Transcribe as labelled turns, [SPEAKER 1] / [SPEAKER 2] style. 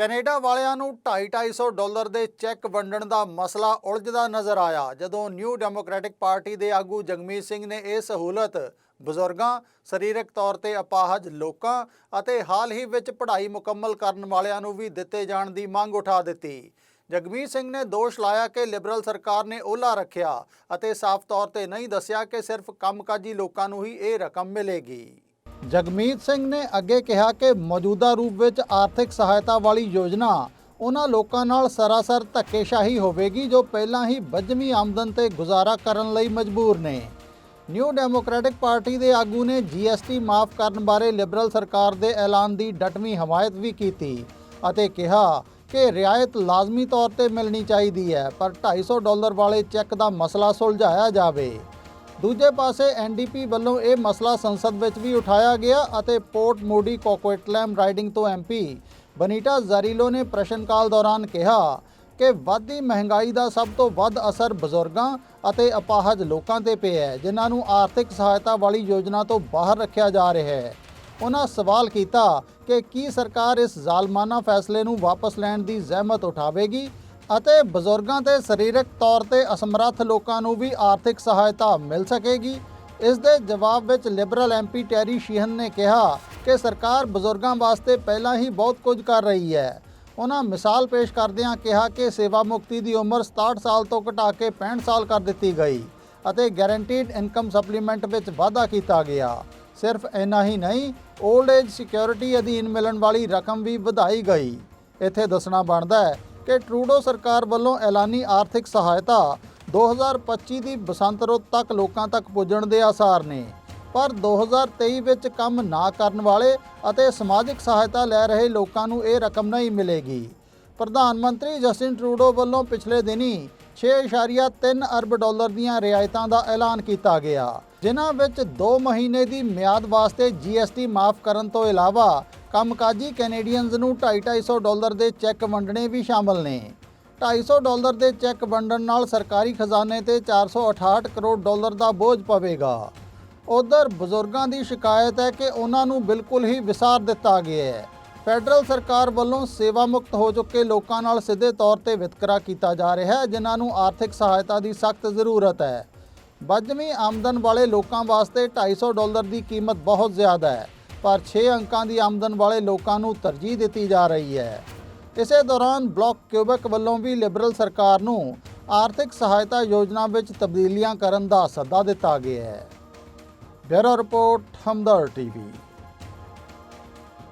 [SPEAKER 1] Canada ਵਾਲਿਆਂ ਨੂੰ 2.5-250 dollar ਦੇ ਚੈੱਕ ਵੰਡਣ ਦਾ ਮਸਲਾ ਉਲਝਦਾ ਨਜ਼ਰ ਆਇਆ, ਜਦੋਂ ਨਿਊ ਡੈਮੋਕ੍ਰੈਟਿਕ ਪਾਰਟੀ ਦੇ ਆਗੂ ਜਗਮੀਤ ਸਿੰਘ ਨੇ ਇਹ ਸਹੂਲਤ ਬਜ਼ੁਰਗਾਂ, ਸਰੀਰਕ ਤੌਰ ਤੇ ਅਪਾਹਜ ਲੋਕਾਂ ਅਤੇ ਹਾਲ ਹੀ ਵਿੱਚ ਪੜ੍ਹਾਈ ਮੁਕੰਮਲ ਕਰਨ ਵਾਲਿਆਂ ਨੂੰ ਵੀ ਦਿੱਤੇ ਜਾਣ ਦੀ ਮੰਗ ਉਠਾ ਦਿੱਤੀ। ਜਗਮੀਤ ਸਿੰਘ ਨੇ ਦੋਸ਼ ਲਾਇਆ ਕਿ ਲਿਬਰਲ ਸਰਕਾਰ ਨੇ ਓਲਾ ਰੱਖਿਆ ਅਤੇ ਸਾਫ਼ ਤੌਰ ਤੇ ਨਹੀਂ ਦੱਸਿਆ ਕਿ ਸਿਰਫ ਕੰਮਕਾਜੀ ਲੋਕਾਂ ਨੂੰ ਹੀ ਇਹ ਰਕਮ ਮਿਲੇਗੀ। ਜਗਮੀਤ ਸਿੰਘ ਨੇ ਅੱਗੇ ਕਿਹਾ ਕਿ ਮੌਜੂਦਾ ਰੂਪ ਵਿੱਚ ਆਰਥਿਕ ਸਹਾਇਤਾ ਵਾਲੀ ਯੋਜਨਾ ਉਹਨਾਂ ਲੋਕਾਂ ਨਾਲ ਸਰਾਸਰ ਧੱਕੇਸ਼ਾਹੀ ਹੋਵੇਗੀ ਜੋ ਪਹਿਲਾਂ ਹੀ ਵੱਜਵੀਂ ਆਮਦਨ ਤੇ ਗੁਜ਼ਾਰਾ ਕਰਨ ਲਈ ਮਜਬੂਰ ਨੇ। ਨਿਊ ਡੈਮੋਕ੍ਰੈਟਿਕ ਪਾਰਟੀ ਦੇ ਆਗੂ ਨੇ ਜੀਐਸਟੀ ਮਾਫ ਕਰਨ ਬਾਰੇ ਲਿਬਰਲ ਸਰਕਾਰ ਦੇ ਐਲਾਨ ਦੀ ਡਟਵੀਂ ਹਮਾਇਤ ਵੀ ਕੀਤੀ ਅਤੇ ਕਿਹਾ ਕਿ ਰਿਆਇਤ ਲਾਜ਼ਮੀ ਤੌਰ ਤੇ ਮਿਲਣੀ ਚਾਹੀਦੀ ਹੈ, ਪਰ 250 ਡਾਲਰ ਵਾਲੇ ਚੈੱਕ ਦਾ ਮਸਲਾ ਸੁਲਝਾਇਆ ਜਾਵੇ। ਦੂਜੇ ਪਾਸੇ ਐਨਡੀਪੀ ਵੱਲੋਂ ਇਹ ਮਸਲਾ ਸੰਸਦ ਵਿੱਚ ਵੀ ਉਠਾਇਆ ਗਿਆ ਅਤੇ ਪੋਰਟ ਮੋਡੀ ਕੋਕੁਇਟਲੈਮ ਰਾਈਡਿੰਗ ਤੋਂ ਐਮਪੀ ਬਨੀਟਾ ਜ਼ਰੀਲੋ ਨੇ ਪ੍ਰਸ਼ਨ ਕਾਲ ਦੌਰਾਨ ਕਿਹਾ ਕਿ ਵੱਧਦੀ ਮਹਿੰਗਾਈ ਦਾ ਸਭ ਤੋਂ ਵੱਧ ਅਸਰ ਬਜ਼ੁਰਗਾਂ ਅਤੇ ਅਪਾਹਜ ਲੋਕਾਂ ਤੇ ਪਿਆ ਹੈ, ਜਿਨ੍ਹਾਂ ਨੂੰ ਆਰਥਿਕ ਸਹਾਇਤਾ ਵਾਲੀ ਯੋਜਨਾ ਤੋਂ ਬਾਹਰ ਰੱਖਿਆ ਜਾ ਰਿਹਾ ਹੈ। ਉਹਨਾਂ ਸਵਾਲ ਕੀਤਾ ਕਿ ਕੀ ਸਰਕਾਰ ਇਸ ਜ਼ਾਲਮਾਨਾ ਫੈਸਲੇ ਨੂੰ ਵਾਪਸ ਲੈਣ ਦੀ ਜ਼ਹਿਮਤ ਉਠਾਵੇਗੀ ਅਤੇ ਬਜ਼ੁਰਗਾਂ ਤੇ ਸਰੀਰਕ ਤੌਰ ਤੇ ਅਸਮਰੱਥ ਲੋਕਾਂ ਨੂੰ ਵੀ ਆਰਥਿਕ ਸਹਾਇਤਾ ਮਿਲ ਸਕੇਗੀ। ਇਸ ਦੇ ਜਵਾਬ ਵਿੱਚ ਲਿਬਰਲ ਐਮਪੀ ਟੈਰੀ ਸ਼ੀਹਨ ਨੇ ਕਿਹਾ ਕਿ ਸਰਕਾਰ ਬਜ਼ੁਰਗਾਂ ਵਾਸਤੇ ਪਹਿਲਾਂ ਹੀ ਬਹੁਤ ਕੁਝ ਕਰ ਰਹੀ ਹੈ। ਉਹਨਾਂ ਮਿਸਾਲ ਪੇਸ਼ ਕਰਦਿਆਂ ਕਿਹਾ ਕਿ ਸੇਵਾ ਮੁਕਤੀ ਦੀ ਉਮਰ 67 ਸਾਲ ਤੋਂ ਘਟਾ ਕੇ 65 ਸਾਲ ਕਰ ਦਿੱਤੀ ਗਈ ਅਤੇ ਗਾਰੰਟੀਡ ਇਨਕਮ ਸਪਲੀਮੈਂਟ ਵਿੱਚ ਵਾਧਾ ਕੀਤਾ ਗਿਆ। ਸਿਰਫ ਇੰਨਾ ਹੀ ਨਹੀਂ 올ਡ ਏਜ ਸਿਕਿਉਰਿਟੀ ਅਧੀਨ ਮਿਲਣ ਵਾਲੀ ਰਕਮ ਵੀ ਵਧਾਈ ਗਈ। ਇੱਥੇ ਦੱਸਣਾ ਬਣਦਾ ਹੈ ਕਿ ਟਰੂਡੋ ਸਰਕਾਰ ਵੱਲੋਂ ਐਲਾਨੀ ਆਰਥਿਕ ਸਹਾਇਤਾ 2025 ਦੀ ਬਸੰਤ ਰੁੱਤ ਤੱਕ ਲੋਕਾਂ ਤੱਕ ਪੁੱਜਣ ਦੇ ਆਸਾਰ ਨੇ। ਪਰ 2023 ਵਿੱਚ ਕੰਮ ਨਾ ਕਰਨ ਵਾਲੇ ਅਤੇ ਸਮਾਜਿਕ ਸਹਾਇਤਾ ਲੈ ਰਹੇ ਲੋਕਾਂ ਨੂੰ ਇਹ ਰਕਮ ਨਹੀਂ ਮਿਲੇਗੀ। ਪ੍ਰਧਾਨ ਮੰਤਰੀ ਜਸਟਿਨ ਟਰੂਡੋ ਵੱਲੋਂ ਪਿਛਲੇ ਦਿਨੀ 6.3 ਅਰਬ ਡਾਲਰ ਦੀਆਂ ਰਿਆਇਤਾਂ ਦਾ ਐਲਾਨ ਕੀਤਾ ਗਿਆ, ਜਿਨ੍ਹਾਂ ਵਿੱਚ 2 ਮਹੀਨੇ ਦੀ ਮਿਆਦ ਵਾਸਤੇ ਜੀਐਸਟੀ ਮਾਫ ਕਰਨ ਤੋਂ ਇਲਾਵਾ ਕੰਮਕਾਜੀ ਕੈਨੇਡੀਅਨਜ਼ ਨੂੰ 2.5 ਡਾਲਰ ਦੇ ਚੈੱਕ ਵੰਡਣੇ ਵੀ ਸ਼ਾਮਲ ਨੇ। 250 ਡਾਲਰ ਦੇ ਚੈੱਕ ਵੰਡਣ ਨਾਲ ਸਰਕਾਰੀ ਖਜ਼ਾਨੇ ਤੇ 468 ਕਰੋੜ ਡਾਲਰ ਦਾ ਬੋਝ ਪਵੇਗਾ। ਉਧਰ ਬਜ਼ੁਰਗਾਂ ਦੀ ਸ਼ਿਕਾਇਤ ਹੈ ਕਿ ਉਹਨਾਂ ਨੂੰ ਬਿਲਕੁਲ ਹੀ ਵਿਸਾਰ ਦਿੱਤਾ ਗਿਆ ਹੈ। ਫੈਡਰਲ ਸਰਕਾਰ ਵੱਲੋਂ ਸੇਵਾ ਮੁਕਤ ਹੋ ਚੁੱਕੇ ਲੋਕਾਂ ਨਾਲ ਸਿੱਧੇ ਤੌਰ ਤੇ ਵਿਤਕਰਾ ਕੀਤਾ ਜਾ ਰਿਹਾ ਹੈ, ਜਿਨ੍ਹਾਂ ਨੂੰ ਆਰਥਿਕ ਸਹਾਇਤਾ ਦੀ ਸਖਤ ਜ਼ਰੂਰਤ ਹੈ। ਵੱਜਵੀਂ ਆਮਦਨ ਵਾਲੇ ਲੋਕਾਂ ਵਾਸਤੇ 250 ਡਾਲਰ ਦੀ ਕੀਮਤ ਬਹੁਤ ਜ਼ਿਆਦਾ ਹੈ। ਪਰ 6 ਅੰਕਾਂ ਦੀ ਆਮਦਨ ਵਾਲੇ ਲੋਕਾਂ ਨੂੰ ਤਰਜੀਹ ਦਿੱਤੀ ਜਾ ਰਹੀ ਹੈ। ਇਸੇ ਦੌਰਾਨ ਬਲਾਕ ਕਿਊਬਕ ਵੱਲੋਂ ਵੀ ਲਿਬਰਲ ਸਰਕਾਰ ਨੂੰ ਆਰਥਿਕ ਸਹਾਇਤਾ ਯੋਜਨਾ ਵਿੱਚ ਤਬਦੀਲੀਆਂ ਕਰਨ ਦਾ ਸੱਦਾ ਦਿੱਤਾ ਗਿਆ ਹੈ। Bureau report Hamdard TV.